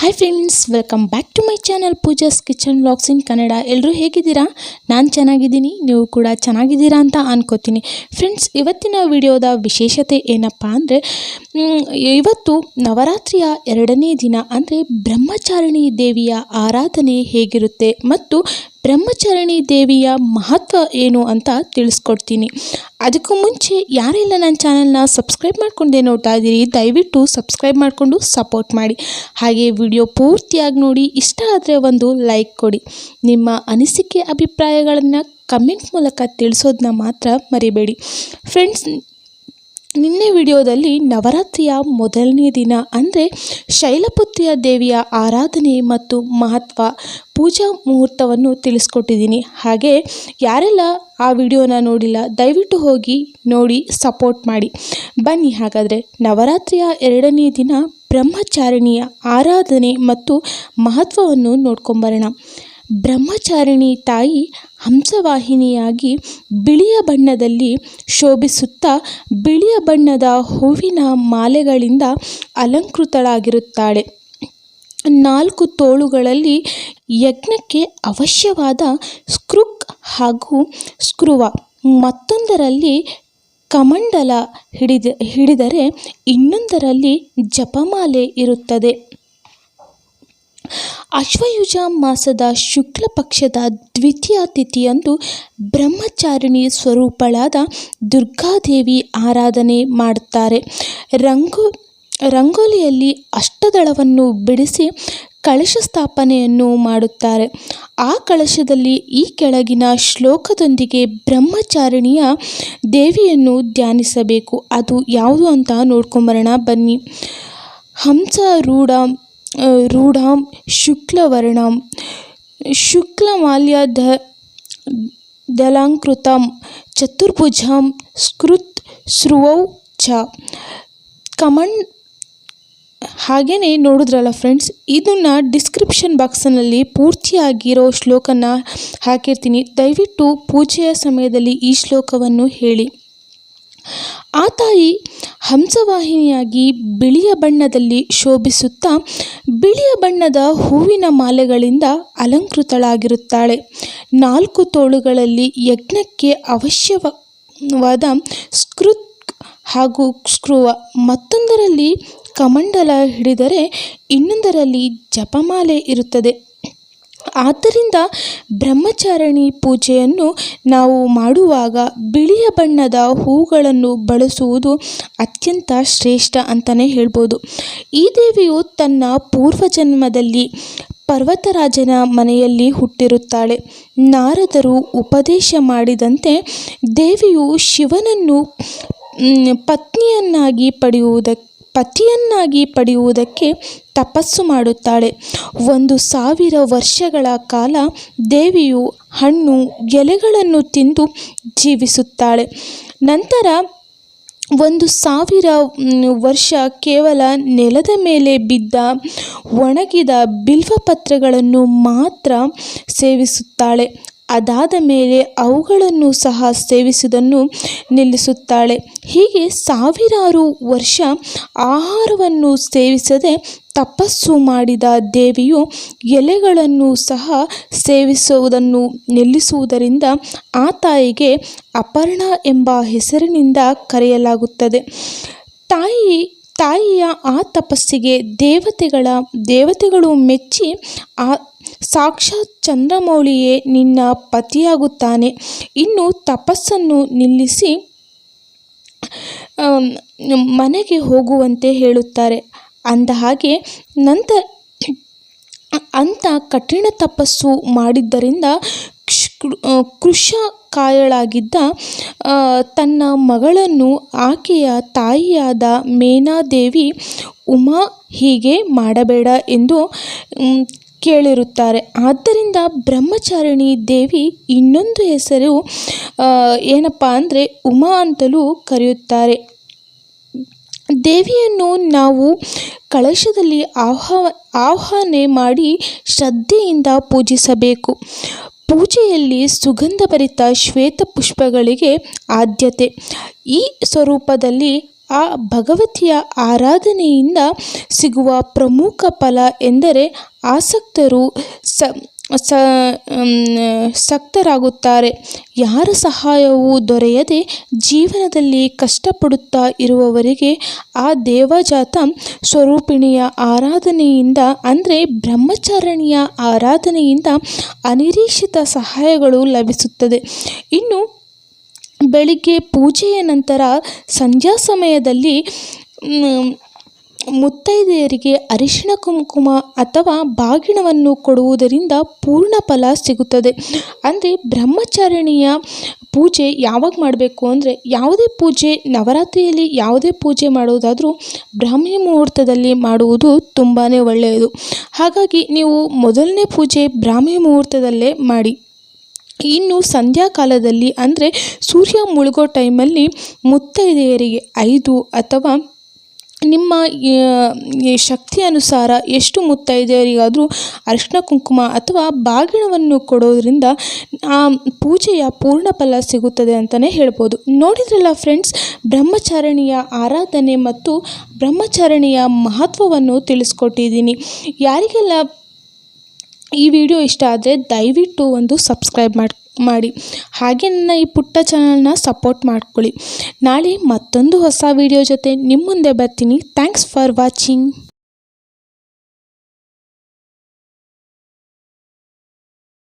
Hi friends welcome back to my channel Pooja's kitchen vlogs in Kannada ಎಲ್ಲರೂ ಹೇಗಿದ್ದೀರಾ? ನಾನು ಚೆನ್ನಾಗಿದ್ದೀನಿ, ನೀವು ಕೂಡ ಚೆನ್ನಾಗಿದ್ದೀರಾ ಅಂತ ಅನ್ಕೋತೀನಿ. ಫ್ರೆಂಡ್ಸ್ ಇವತ್ತಿನ ವಿಡಿಯೋದ ವಿಶೇಷತೆ ಏನಪ್ಪ ಅಂದರೆ ಇವತ್ತು ನವರಾತ್ರಿಯ ಎರಡನೇ ದಿನ ಅಂದರೆ ಬ್ರಹ್ಮಚಾರಿಣಿ ದೇವಿಯ ಆರಾಧನೆ ಹೇಗಿರುತ್ತೆ ಮತ್ತು ಬ್ರಹ್ಮಚಾರಿಣಿ ದೇವಿಯ ಮಹತ್ವ ಏನು ಅಂತ ತಿಳಿಸ್ಕೊಡ್ತೀನಿ. ಅದಕ್ಕೂ ಮುಂಚೆ ಯಾರೆಲ್ಲ ನನ್ನ ಚಾನಲ್ನ ಸಬ್ಸ್ಕ್ರೈಬ್ ಮಾಡ್ಕೊಂಡೆ ನೋಡ್ತಾ ಇದ್ದೀರಿ, ದಯವಿಟ್ಟು ಸಬ್ಸ್ಕ್ರೈಬ್ ಮಾಡಿಕೊಂಡು ಸಪೋರ್ಟ್ ಮಾಡಿ. ಹಾಗೆ ವಿಡಿಯೋ ಪೂರ್ತಿಯಾಗಿ ನೋಡಿ, ಇಷ್ಟ ಆದರೆ ಒಂದು ಲೈಕ್ ಕೊಡಿ. ನಿಮ್ಮ ಅನಿಸಿಕೆ, ಅಭಿಪ್ರಾಯಗಳನ್ನು ಕಮೆಂಟ್ ಮೂಲಕ ತಿಳಿಸೋದನ್ನ ಮಾತ್ರ ಮರಿಬೇಡಿ. ಫ್ರೆಂಡ್ಸ್ ನಿನ್ನೆ ವಿಡಿಯೋದಲ್ಲಿ ನವರಾತ್ರಿಯ ಮೊದಲನೇ ದಿನ ಅಂದರೆ ಶೈಲಪುತ್ರಿಯ ದೇವಿಯ ಆರಾಧನೆ ಮತ್ತು ಮಹತ್ವ ಪೂಜಾ ಮುಹೂರ್ತವನ್ನು ತಿಳಿಸ್ಕೊಟ್ಟಿದ್ದೀನಿ. ಹಾಗೆ ಯಾರೆಲ್ಲ ಆ ವಿಡಿಯೋನ ನೋಡಿಲ್ಲ, ದಯವಿಟ್ಟು ಹೋಗಿ ನೋಡಿ, ಸಪೋರ್ಟ್ ಮಾಡಿ. ಬನ್ನಿ ಹಾಗಾದರೆ ನವರಾತ್ರಿಯ ಎರಡನೇ ದಿನ ಬ್ರಹ್ಮಚಾರಿಣಿಯ ಆರಾಧನೆ ಮತ್ತು ಮಹತ್ವವನ್ನು ನೋಡ್ಕೊಂಬರೋಣ. ಬ್ರಹ್ಮಚಾರಿಣಿ ತಾಯಿ ಹಂಸವಾಹಿನಿಯಾಗಿ ಬಿಳಿಯ ಬಣ್ಣದಲ್ಲಿ ಶೋಭಿಸುತ್ತಾ ಬಿಳಿಯ ಬಣ್ಣದ ಹೂವಿನ ಮಾಲೆಗಳಿಂದ ಅಲಂಕೃತಳಾಗಿರುತ್ತಾಳೆ. ನಾಲ್ಕು ತೋಳುಗಳಲ್ಲಿ ಯಜ್ಞಕ್ಕೆ ಅವಶ್ಯವಾದ ಸ್ಕ್ರುಕ್ ಹಾಗೂ ಸ್ಕ್ರುವ. ಮತ್ತೊಂದರಲ್ಲಿ ಕಮಂಡಲ ಹಿಡಿದ ಹಿಡಿದರೆ ಇನ್ನೊಂದರಲ್ಲಿ ಜಪಮಾಲೆ ಇರುತ್ತದೆ. ಅಶ್ವಯುಜ ಮಾಸದ ಶುಕ್ಲ ಪಕ್ಷದ ದ್ವಿತೀಯ ತಿಥಿಯಂದು ಬ್ರಹ್ಮಚಾರಿಣಿ ಸ್ವರೂಪಳಾದ ದುರ್ಗಾದೇವಿ ಆರಾಧನೆ ಮಾಡುತ್ತಾರೆ. ರಂಗೋ, ರಂಗೋಲಿಯಲ್ಲಿ ಅಷ್ಟದಳವನ್ನು ಬಿಡಿಸಿ ಕಳಶ ಸ್ಥಾಪನೆಯನ್ನು ಮಾಡುತ್ತಾರೆ. ಆ ಕಳಶದಲ್ಲಿ ಈ ಕೆಳಗಿನ ಶ್ಲೋಕದೊಂದಿಗೆ ಬ್ರಹ್ಮಚಾರಿಣಿಯ ದೇವಿಯನ್ನು ಧ್ಯಾನಿಸಬೇಕು. ಅದು ಯಾವುದು ಅಂತ ನೋಡ್ಕೊಂಬರೋಣ ಬನ್ನಿ. ಹಂಸರೂಢ ರೂಢಾಂ ಶುಕ್ಲವರ್ಣಂ ಶುಕ್ಲಮಾಲ್ಯದ ದಲಾಂಕೃತಂ ಚತುರ್ಭುಜಂ ಸ್ಕೃತ್ ಸ್ರುವೌ ಚ ಕಮಂಡ್ ಹಾಗೆಯೇ ನೋಡಿದ್ರಲ್ಲ ಫ್ರೆಂಡ್ಸ್ ಇದನ್ನು ಡಿಸ್ಕ್ರಿಪ್ಷನ್ ಬಾಕ್ಸ್ನಲ್ಲಿ ಪೂರ್ತಿಯಾಗಿರೋ ಶ್ಲೋಕನ ಹಾಕಿರ್ತೀನಿ. ದಯವಿಟ್ಟು ಪೂಜೆಯ ಸಮಯದಲ್ಲಿ ಈ ಶ್ಲೋಕವನ್ನು ಹೇಳಿ. ಆ ತಾಯಿ ಹಂಸವಾಹಿನಿಯಾಗಿ ಬಿಳಿಯ ಬಣ್ಣದಲ್ಲಿ ಶೋಭಿಸುತ್ತಾ ಬಿಳಿಯ ಬಣ್ಣದ ಹೂವಿನ ಮಾಲೆಗಳಿಂದ ಅಲಂಕೃತಳಾಗಿರುತ್ತಾಳೆ. ನಾಲ್ಕು ತೋಳುಗಳಲ್ಲಿ ಯಜ್ಞಕ್ಕೆ ಅವಶ್ಯವಾದ ಸ್ಕೃತ್ ಹಾಗೂ ಸ್ಕ್ರುವ. ಮತ್ತೊಂದರಲ್ಲಿ ಕಮಂಡಲ ಹಿಡಿದರೆ ಇನ್ನೊಂದರಲ್ಲಿ ಜಪಮಾಲೆ ಇರುತ್ತದೆ. ಆದ್ದರಿಂದ ಬ್ರಹ್ಮಚಾರಿಣಿ ಪೂಜೆಯನ್ನು ನಾವು ಮಾಡುವಾಗ ಬಿಳಿಯ ಬಣ್ಣದ ಹೂಗಳನ್ನು ಬಳಸುವುದು ಅತ್ಯಂತ ಶ್ರೇಷ್ಠ ಅಂತಲೇ ಹೇಳ್ಬೋದು. ಈ ದೇವಿಯು ತನ್ನ ಪೂರ್ವಜನ್ಮದಲ್ಲಿ ಪರ್ವತರಾಜನ ಮನೆಯಲ್ಲಿ ಹುಟ್ಟಿರುತ್ತಾಳೆ. ನಾರದರು ಉಪದೇಶ ಮಾಡಿದಂತೆ ದೇವಿಯು ಶಿವನನ್ನು ಪತ್ನಿಯನ್ನಾಗಿ ಪಡೆಯುವುದಕ್ಕೆ ಪತಿಯನ್ನಾಗಿ ಪಡೆಯುವುದಕ್ಕೆ ತಪಸ್ಸು ಮಾಡುತ್ತಾಳೆ. ಒಂದು ಸಾವಿರ ವರ್ಷಗಳ ಕಾಲ ದೇವಿಯು ಹಣ್ಣು, ಎಲೆಗಳನ್ನು ತಿಂದು ಜೀವಿಸುತ್ತಾಳೆ. ನಂತರ ಒಂದು ಸಾವಿರ ವರ್ಷ ಕೇವಲ ನೆಲದ ಮೇಲೆ ಬಿದ್ದ ಒಣಗಿದ ಬಿಲ್ವಪತ್ರೆಗಳನ್ನು ಮಾತ್ರ ಸೇವಿಸುತ್ತಾಳೆ. ಅದಾದ ಮೇಲೆ ಅವುಗಳನ್ನು ಸಹ ಸೇವಿಸುವುದನ್ನು ನಿಲ್ಲಿಸುತ್ತಾಳೆ. ಹೀಗೆ ಸಾವಿರಾರು ವರ್ಷ ಆಹಾರವನ್ನು ಸೇವಿಸದೆ ತಪಸ್ಸು ಮಾಡಿದ ದೇವಿಯು ಎಲೆಗಳನ್ನು ಸಹ ಸೇವಿಸುವುದನ್ನು ನಿಲ್ಲಿಸುವುದರಿಂದ ಆ ತಾಯಿಗೆ ಅಪರ್ಣ ಎಂಬ ಹೆಸರಿನಿಂದ ಕರೆಯಲಾಗುತ್ತದೆ. ತಾಯಿ, ತಾಯಿಯ ಆ ತಪಸ್ಸಿಗೆ ದೇವತೆಗಳ, ದೇವತೆಗಳು ಮೆಚ್ಚಿ ಆ ಸಾಕ್ಷಾತ್ ಚಂದ್ರಮೌಳಿಯೇ ನಿನ್ನ ಪತಿಯಾಗುತ್ತಾನೆ. ಇನ್ನು ತಪಸ್ಸನ್ನು ನಿಲ್ಲಿಸಿ ಮನೆಗೆ ಹೋಗುವಂತೆ ಹೇಳುತ್ತಾರೆ. ಅಂದ ಹಾಗೆ ನಂತ, ಅಂಥ ಕಠಿಣ ತಪಸ್ಸು ಮಾಡಿದ್ದರಿಂದ ಕೃಶಕಾಯಳಾಗಿದ್ದ ತನ್ನ ಮಗಳನ್ನು ಆಕೆಯ ತಾಯಿಯಾದ ಮೇನಾದೇವಿ ಉಮಾ ಹೀಗೆ ಮಾಡಬೇಡ ಎಂದು ಕೇಳಿರುತ್ತಾರೆ. ಆದ್ದರಿಂದ ಬ್ರಹ್ಮಚಾರಿಣಿ ದೇವಿ ಇನ್ನೊಂದು ಹೆಸರು ಏನಪ್ಪ ಅಂದರೆ ಉಮಾ ಅಂತಲೂ ಕರೆಯುತ್ತಾರೆ. ದೇವಿಯನ್ನು ನಾವು ಕಳಶದಲ್ಲಿ ಆಹ್ವ ಆಹ್ವಾನೆ ಮಾಡಿ ಶ್ರದ್ಧೆಯಿಂದ ಪೂಜಿಸಬೇಕು. ಪೂಜೆಯಲ್ಲಿ ಸುಗಂಧಭರಿತ ಶ್ವೇತ ಪುಷ್ಪಗಳಿಗೆ ಆದ್ಯತೆ. ಈ ಸ್ವರೂಪದಲ್ಲಿ ಆ ಭಗವತಿಯ ಆರಾಧನೆಯಿಂದ ಸಿಗುವ ಪ್ರಮುಖ ಫಲ ಎಂದರೆ ಆಸಕ್ತರು ಸ ಸ ಸಕ್ತರಾಗುತ್ತಾರೆ. ಯಾರ ಸಹಾಯವೂ ದೊರೆಯದೆ ಜೀವನದಲ್ಲಿ ಕಷ್ಟಪಡುತ್ತಾ ಇರುವವರಿಗೆ ಆ ದೇವಜಾತ ಸ್ವರೂಪಿಣಿಯ ಆರಾಧನೆಯಿಂದ, ಅಂದರೆ ಬ್ರಹ್ಮಚಾರಣಿಯ ಆರಾಧನೆಯಿಂದ ಅನಿರೀಕ್ಷಿತ ಸಹಾಯಗಳು ಲಭಿಸುತ್ತದೆ. ಇನ್ನು ಬೆಳಿಗ್ಗೆ ಪೂಜೆಯ ನಂತರ ಸಂಧ್ಯಾ ಸಮಯದಲ್ಲಿ ಮುತ್ತೈದೆಯರಿಗೆ ಅರಿಶಿಣ ಕುಂಕುಮ ಅಥವಾ ಬಾಗಿಣವನ್ನು ಕೊಡುವುದರಿಂದ ಪೂರ್ಣ ಫಲ ಸಿಗುತ್ತದೆ. ಅಂದರೆ ಬ್ರಹ್ಮಚಾರಿಣಿಯ ಪೂಜೆ ಯಾವಾಗ ಮಾಡಬೇಕು ಅಂದರೆ ಯಾವುದೇ ಪೂಜೆ, ನವರಾತ್ರಿಯಲ್ಲಿ ಯಾವುದೇ ಪೂಜೆ ಮಾಡುವುದಾದರೂ ಬ್ರಾಹ್ಮಿ ಮುಹೂರ್ತದಲ್ಲಿ ಮಾಡುವುದು ತುಂಬಾ ಒಳ್ಳೆಯದು. ಹಾಗಾಗಿ ನೀವು ಮೊದಲನೇ ಪೂಜೆ ಬ್ರಾಹ್ಮಿ ಮುಹೂರ್ತದಲ್ಲೇ ಮಾಡಿ. ಇನ್ನು ಸಂಧ್ಯಾಕಾಲದಲ್ಲಿ ಅಂದರೆ ಸೂರ್ಯ ಮುಳುಗೋ ಟೈಮಲ್ಲಿ ಮುತ್ತೈದೆಯರಿಗೆ ಐದು ಅಥವಾ ನಿಮ್ಮ ಶಕ್ತಿ ಅನುಸಾರ ಎಷ್ಟು ಮುತ್ತೈದೆಯರಿಗಾದರೂ ಅರಿಶಿನ ಕುಂಕುಮ ಅಥವಾ ಬಾಗಿಣವನ್ನು ಕೊಡೋದ್ರಿಂದ, ಆ, ಪೂಜೆಯ ಪೂರ್ಣ ಫಲ ಸಿಗುತ್ತದೆ ಅಂತಲೇ ಹೇಳ್ಬೋದು. ನೋಡಿದ್ರಲ್ಲ ಫ್ರೆಂಡ್ಸ್ ಬ್ರಹ್ಮಚಾರಣಿಯ ಆರಾಧನೆ ಮತ್ತು ಬ್ರಹ್ಮಚಾರಣಿಯ ಮಹತ್ವವನ್ನು ತಿಳಿಸ್ಕೊಟ್ಟಿದ್ದೀನಿ. ಯಾರಿಗೆಲ್ಲ ಈ ವಿಡಿಯೋ ಇಷ್ಟ ಆದರೆ ದಯವಿಟ್ಟು ಒಂದು ಸಬ್ಸ್ಕ್ರೈಬ್ ಮಾಡಿ ಮಾಡಿ. ಹಾಗೆ ನನ್ನ ಈ ಪುಟ್ಟ ಚಾನಲ್ನ ಸಪೋರ್ಟ್ ಮಾಡ್ಕೊಳ್ಳಿ. ನಾಳೆ ಮತ್ತೊಂದು ಹೊಸ ವಿಡಿಯೋ ಜೊತೆ ನಿಮ್ಮ ಮುಂದೆ ಬರ್ತೀನಿ. Thanks for watching